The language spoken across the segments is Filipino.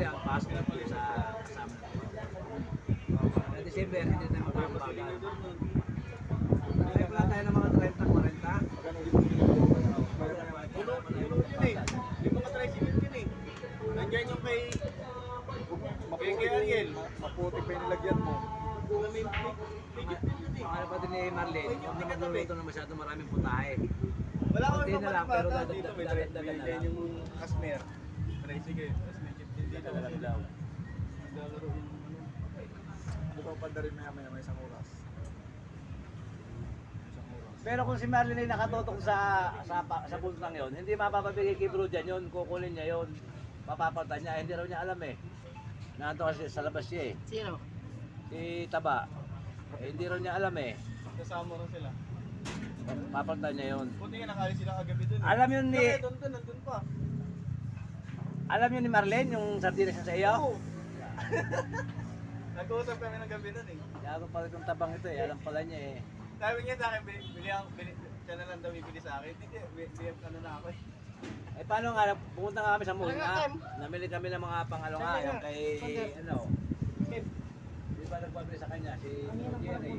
Siyempre, ang pasok na po sa kasama na po. Sa December, hindi tayo magpapabagal. Kaya pala tayo ng mga 30-40. Yun eh. Yung mga tricycle yun eh. Nandyan yung kay... Kay Ariel. Maputi pa yung nilagyan mo. Ano pa din ni Marlene, huwag na magluluto na masyado maraming putahe. Wala na lang, pero bata dadagdag- dito. May dadagdagan may na dyan lang. yung Casmer. Tricycle. Kit din dito. Naglalaro yung ano. Bukaw pa na rin maya maya may isang oras. Isang oras. Pero kung si Marlene ay nakatotok sa sa sa puntang yon, hindi mapapabigay kay Bro dyan yun, kukunin niya yun. Papapalitan niya, hindi raw niya alam eh. Nandito kasi sa labas siya eh. Sino? Si Taba. Eh, hindi raw niya alam eh. Kasama rin sila. Papalitan niya yun. Buti nga nakaalis sila kagabi dun. eh. Alam yun ni Kaya doon doon, nandun pa. Alam yun ni Marlene yung sardinas niya sa iyo. Oo. Nag-uusap kami ng gabi dun eh. Yago pala itong tabang ito eh, alam pala niya eh. Sabi niya sa akin, bili, bili ako, bili, siya na lang daw bibili sa akin. Hindi, bili ano na ako eh. Eh paano nga, pumunta nga kami sa Muna, namili kami ng mga pangalo nga, yung kay, ano, di ba nagpabili sa kanya, si Jerry.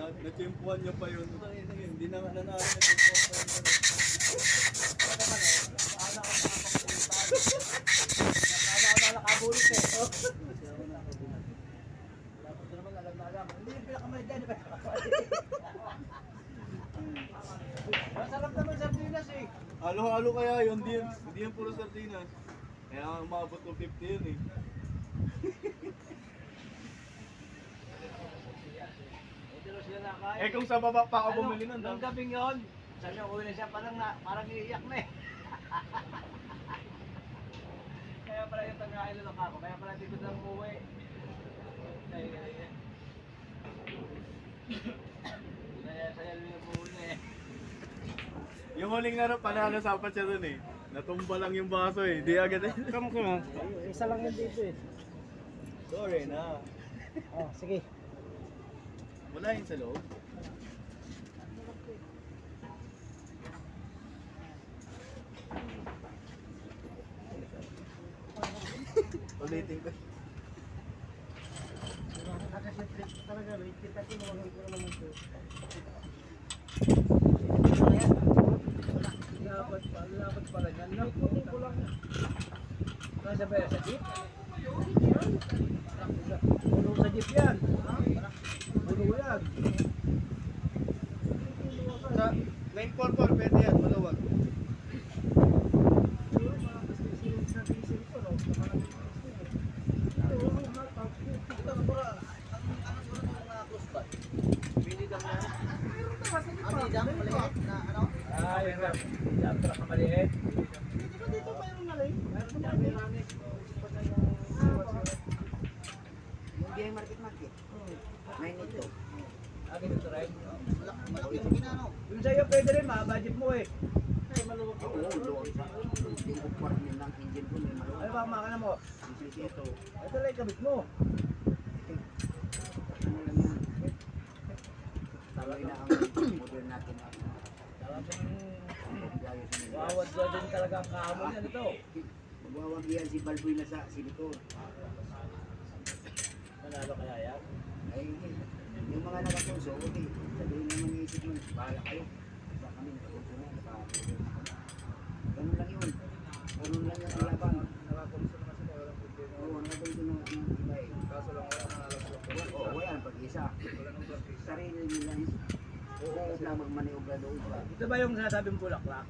Na, natimpuhan niya pa yun. Hindi na nga nanalo natimpuhan pa yun. Nakala ko na nakabulit eh. Tapos naman alam na alam, hindi yung pinakamalit dyan? Masarap naman sardinas eh. Halo-halo kaya yun, hindi yun, hindi yun puro sardinas. Kaya umabot ng 50 yun eh. Hindi nakain. Eh kung sa baba pa ako Ano, bumili nun, Nung gabing yun, sabi niya, uwi na siya, parang, na, parang iiyak na eh. kaya pala yung tangain na ako, kaya pala dito na umuwi. Ay, ay, ay. Saya, saya yung na eh. Yung huling laro, panalo sa apat siya dun eh. Natumba lang yung baso eh. Di agad eh. Come ko na. Isa lang yan dito eh. Sorry na. Oh, sige. Wala yun sa loob. Ulitin ko. Talaga, kita ko naman ko naman ito. Dapat pa, dapat pala yan. No? Nasa ba? Sa jeep? Puno sa jeep yan. Yan. Sa 944, pwede yan, maluwag. Ah, yung. Yung truck na maliit. Yung May nito. Ah, ganito rin. Malaki yung ginano. Yung sa'yo pwede rin, ma-budget mo eh. Oo, luwag sa. Hindi ko part din ng engine ko. May maluwag. Ano ba ang makina mo? Ito. Ito lang kabit mo. Ano lang yan. Talaga na ang modern natin. Talagang wawad din talaga ang kahamon yan ito. Magwawag yan si Balboy na sa silitor. Manalo kaya yan? Ay, yung mga nakapunso, okay. Sabihin naman yung isip mo, bahala kayo. Sa kami, nakapunso na, nakapunso na. Ganun lang yun. Ganun lang yung laban. Nakakonsul naman sila, walang problema. Oo, nakapunso na yung iba eh. Kaso lang wala nang alam ko. Oo, wala ang pag-isa. Wala nang practice. Sarili nila yun. Oo, na magmaniobra doon. Ito ba yung sinasabing bulaklak?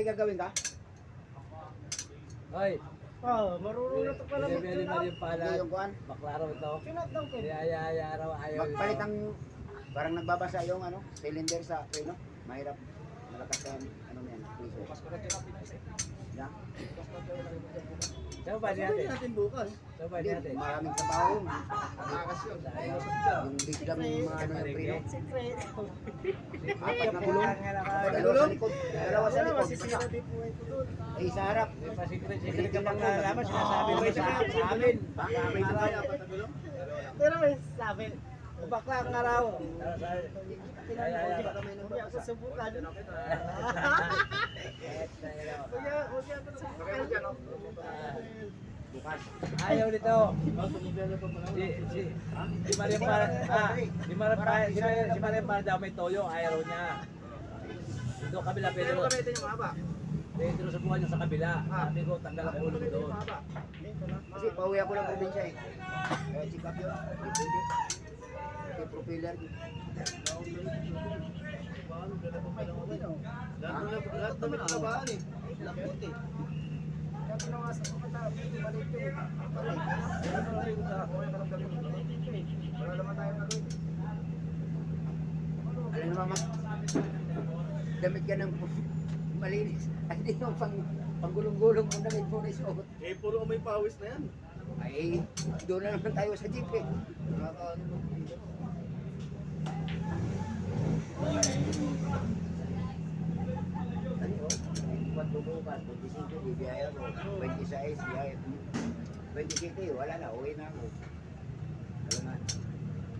May gagawin ka? Hoy, Oo, marunong na ito pala Bili na yung pala. Hindi yung kuhan. Baklaro ito. Sinatang ko. Niyayaya araw ayaw. Magpalit ang, parang nagbabasa yung ano, cylinder sa, ano, mahirap. Malakas ang, ano na yan, yung pinasa. Yeah. Saan ba natin? natin bukas. Saan ba natin? maraming trabaho. Takas yun. Yung biglang mga ano yung preno. Apat na naka- Dalawa sa likod. Dalawa sa likod. Ay, sa harap. Secret ka pang nalaman, sinasabi mo sa, amin. Apat na gulong. Pero may sabi, Bakla ang araw. nabaya ako subukan. Yan ako subukan. Ayaw nito. Si, si, si Maria para, ah, si Maria para, si Maria, si Maria para daw may toyo, ayaw niya. Doon kabila, Pero Pedro. gamitin yung mahaba. Pedro subukan niya sa kabila. Sabi ko, tanggal ang ulo doon. Kasi pauwi ako ng probinsya eh. Kaya check up yun. Hindi pwede. Kay propeller. Lahat ng lahat ng trabaho eh. Lakot eh. Alam naman mag damit ka ng malinis. Ay, hindi mo pang panggulong-gulong mo damit mo na isuot. Eh, puro may pawis na yan. Ay, doon na naman tayo sa jeep eh. Nakakaano mo. Bubukas, 25, di biyaya ko. 26, biyaya ko. 27, wala na, uwi na ako. Alam nga.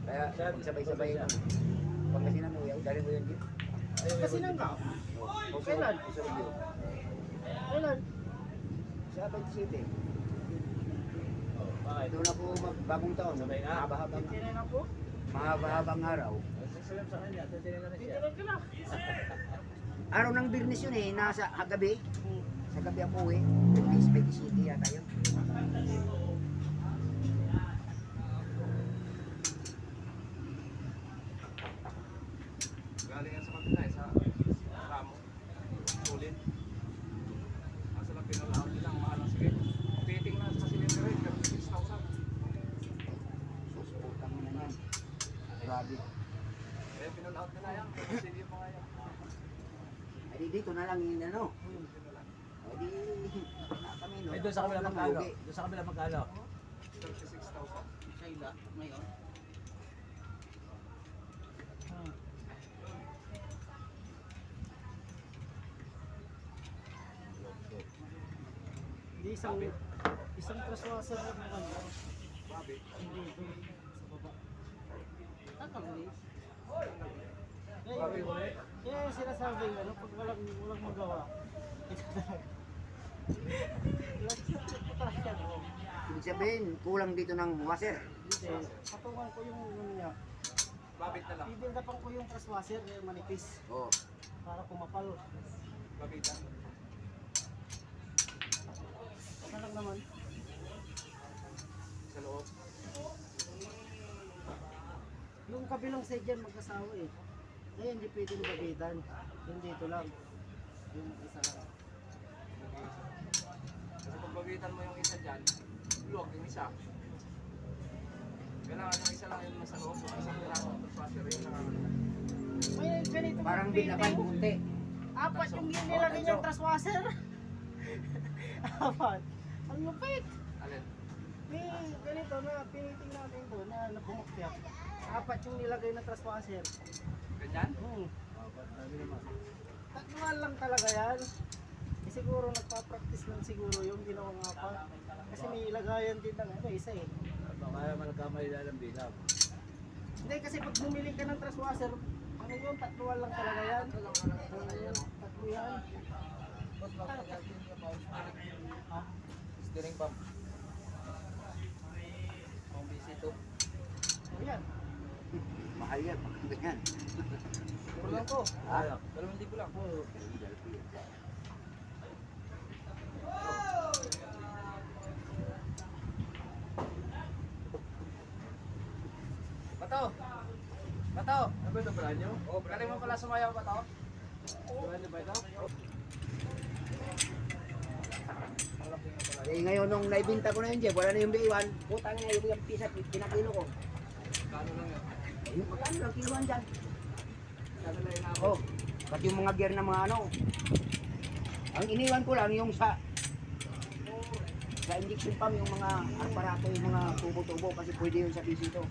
Kaya, sabay-sabay na. Pangasinan mo, yaw, dali mo yun. Kasi nang ka, Kailan? Sa kailan? Sa 27. Bakit? Doon ako bagong taon. Sabay na. Mahaba-habang, Tinin ako. mahaba-habang araw. Sasalam sa kanya, titinan na siya. Tinin ka na. Araw ng birnis yun eh, nasa kagabi. Sa gabi ako eh. 20 City yata yun. Galing yan sa kabila eh, sa ramo. Sulit. Asa lang pinalaot nila, ang mahal ang. Fitting na sa cylinder eh, 36,000. Susutang mo na yan. Grabe. Eh, pinalaot nila yan. Kasi yung mga yan. Dito na lang yun ano. Ay di, na kami no. Ay, doon sa kabila magkano? Doon sa kabila magkano? 36,000. Sa ila, ngayon. Hindi isang, isang traswasa na naman. Grabe. Hindi. Sa baba. Tatangli. Grabe ko eh. Kaya yung sinasabi, ano, pag walang, walang magawa, ito talaga. Yan, oh. Ibig sabihin, kulang dito ng washer. Hindi, patungan ko yung ano niya. Babit na lang. Bibildapan ko yung traswasher, yung manipis, Oo. para kumapal. Babitan. Ano lang naman. Sa loob. Yung kabilang side dyan magkasawa eh. Kaya hindi pwedeng bagitan. Yung dito lang. Yung isa lang. Kasi pag babitan mo yung isa dyan, blog yung isa. Kailangan yung isa lang yung nasa loob. Yung isang ng washer yung nakakalimutan. May ganito Parang fitting. bunti. Apat yung yun nilagay niyang trashwasher. Apat. Ang lupit. Alin? May ganito na piniting natin to na nabumukyak. Apat yung nilagay na trashwasher. Ganyan? Hmm. Tatluhan lang talaga yan. Eh, siguro nagpa-practice lang siguro yung ginawang apat. Kasi may ilagayan din ng ano, isa eh. Baka naman nagkamali na ng bilang. Hindi kasi pag bumili ka ng trashwasher, ano yun, tatluhan lang talaga yan. Ano yun, tatlo yan. Steering pump. Ang busy to. Mahal yan, ganyan. Puro lang to. Ah, Dalawang libo lang. Oh. Bato! Bato! ano ba ito brand new? Oh, galing mo pala sumayaw, Bato? Brand new ba ito? Eh ngayon nung naibinta ko na yun, Jeff, wala na yung B1. Putang na yung yung pisa, pinakilo ko. Kano lang yun? Magkano lang kiluan dyan? Lang yun Oh, pati yung mga gear ng mga ano. Ang iniwan ko lang yung sa sa injection pump, yung mga aparato, yung mga tubo-tubo, kasi pwede yun sa PC to.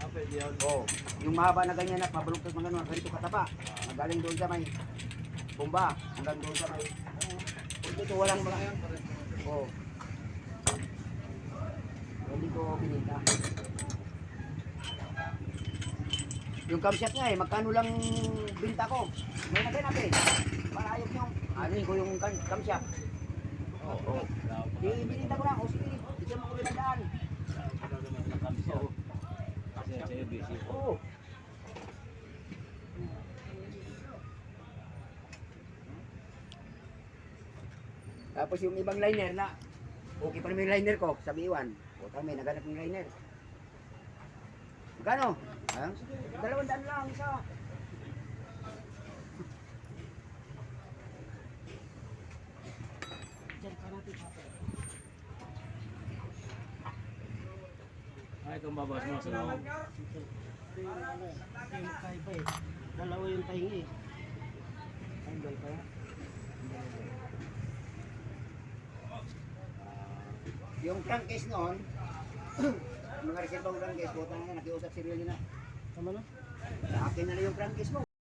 Ah, pwede yun. Oo. Yung mahaba na ganyan na pabaluktot mga ganun, ganito kataba. Magaling doon sa may bomba, hanggang doon sa may... Kung dito walang mga... Oo. Hindi ko binita. Yung camshaft nga eh, magkano lang binta ko? May natin natin. Para ayok yung... Ano ko yung cam- camshaft. Oo. Di binita ko lang, o sige, bigyan mo ko rin ang daan. Oo. Kasi sa'yo busy. Oo. Tapos yung ibang liner na, okay pa naman yung liner ko, sabi Iwan. O kami, naganap yung liner. Magkano? Ha? Dalawang daan lang, isa. Diyan ka natin. Ay, kung babas mo sa loob. Eh. Dalawa yung tahingi eh. Angle pa yan. Yung crankcase noon, mga reservang crankcase, puta na nakiusap si Rilly na. Tama na? Sa akin na lang yung crankcase mo.